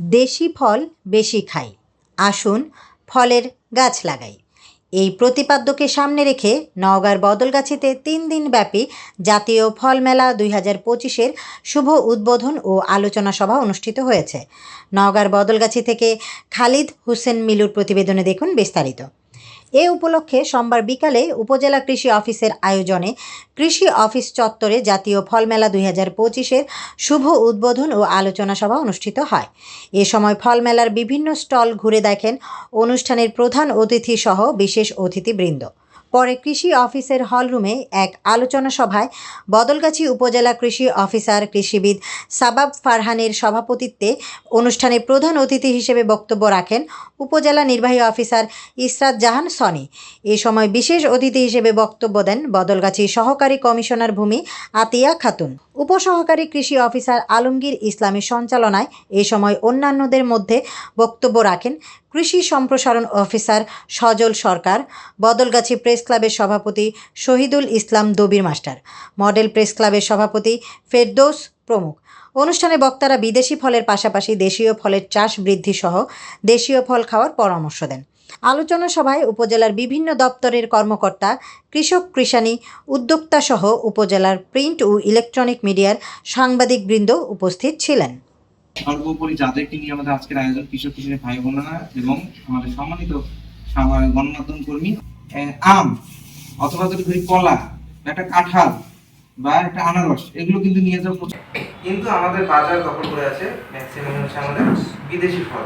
দেশি ফল বেশি খাই। আসুন ফলের গাছ লাগাই। এই প্রতিপাদ্যকে সামনে রেখে নওগাঁর বদলগাছিতে তিন দিন ব্যাপী জাতীয় ফল মেলা দুই হাজার পঁচিশের শুভ উদ্বোধন ও আলোচনা সভা অনুষ্ঠিত হয়েছে। নওগাঁর বদলগাছি থেকে খালিদ হুসেন মিলুর প্রতিবেদনে দেখুন বিস্তারিত। এ উপলক্ষে সোমবার বিকালে উপজেলা কৃষি অফিসের আয়োজনে কৃষি অফিস চত্বরে জাতীয় ফলমেলা দুই হাজার পঁচিশের শুভ উদ্বোধন ও আলোচনা সভা অনুষ্ঠিত হয়। এ সময় ফলমেলার বিভিন্ন স্টল ঘুরে দেখেন অনুষ্ঠানের প্রধান অতিথি সহ বিশেষ অতিথিবৃন্দ। পরে কৃষি অফিসের হলরুমে এক আলোচনা সভায় বদলগাছি উপজেলা কৃষি অফিসার কৃষিবিদ সাবাব ফারহানের সভাপতিত্বে অনুষ্ঠানে প্রধান অতিথি হিসেবে বক্তব্য রাখেন উপজেলা নির্বাহী অফিসার ইসরাত জাহান সনি। এ সময় বিশেষ অতিথি হিসেবে বক্তব্য দেন বদলগাছি সহকারী কমিশনার ভূমি আতিয়া খাতুন। উপসহকারী কৃষি অফিসার আলমগীর ইসলামের সঞ্চালনায় এ সময় অন্যান্যদের মধ্যে বক্তব্য রাখেন কৃষি সম্প্রসারণ অফিসার সজল সরকার, বদলগাছি প্রেস ক্লাবের সভাপতি Shahidul Islam Dabir master, model press ক্লাবের সভাপতি ফেরদৌস প্রমুখ। অনুষ্ঠানে বক্তারা বিদেশি ফলের পাশাপাশি দেশীয় ফলের চাষ বৃদ্ধি সহ দেশীয় ফল খাওয়ার পরামর্শ দেন। আলোচনা সভায় উপজেলার বিভিন্ন দপ্তরের কর্মকর্তা, কৃষক কৃষানী, উদ্যোক্তা সহ উপজেলার প্রিন্ট ও ইলেকট্রনিক মিডিয়ার সাংবাদিকবৃন্দ উপস্থিত ছিলেন। সর্বোপরি যাদেরকে নিয়ে আমাদের আজকের আয়োজন কৃষক কৃষকের ভাই বোনেরা এবং আমাদের সম্মানিত গণমাধ্যম কর্মী আম অথবা যদি ধরি কলা একটা কাঁঠাল বা একটা আনারস এগুলো কিন্তু নিয়ে যাওয়া প্রচুর- কিন্তু আমাদের বাজার দখল করে আছে ম্যাক্সিমাম হচ্ছে আমাদের বিদেশি ফল।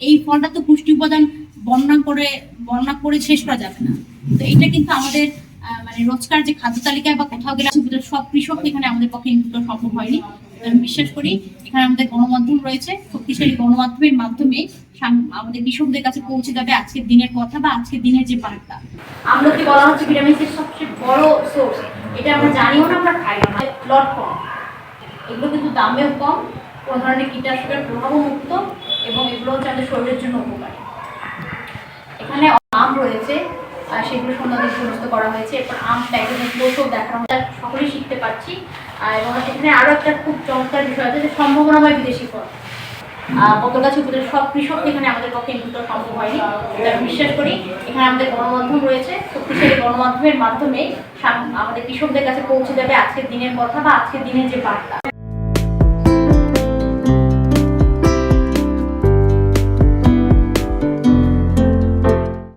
এই ফলটা তো পুষ্টি উপাদান বর্ণনা করে বর্ণনা করে শেষ করা যাবে না। তো এটা কিন্তু আমাদের আহ, মানে রোজকার যে খাদ্য তালিকায় বা কোথাও গেলে সব কৃষক এখানে আমাদের পক্ষে সম্ভব হয়নি। আমি বিশ্বাস করি, এখানে আমাদের গণমাধ্যম রয়েছে। শক্তিশালী গণমাধ্যমের মাধ্যমে আমাদের কৃষকদের কাছে পৌঁছে যাবে আজকের দিনের কথা বা আজকের দিনের যে বার্তা। আমলকি বলা হচ্ছে ভিটামিনসের সবচেয়ে বড় সোর্স এটা আমরা জানিও না, আমরা খাই না। লট কম। এগুলো কিন্তু দামেও কম, কোনো ধরনের কীটনাশকের প্রভাবও মুক্ত এবং এগুলো হচ্ছে আমাদের শরীরের জন্য উপকারী এখানে আম রয়েছে আর সেগুলো সুন্দর সমস্ত করা হয়েছে। এরপর আম প্যাকেজগুলোকেও দেখানো হয় সকলেই শিখতে পারছি। এবং এখানে আরও একটা খুব চমৎকার বিষয় আছে যে সম্ভাবনাময় বিদেশি ফল। বদলগাছি উপজেলার সব কৃষক এখানে আমাদের পক্ষে ইনপুট সম্ভব হয়নি। আমি বিশ্বাস করি। এখানে আমাদের গণমাধ্যম রয়েছে। শক্তিশালী গণমাধ্যমের মাধ্যমে আমাদের কৃষকদের কাছে পৌঁছে যাবে আজকের দিনের কথা বা আজকের দিনের যে বার্তা।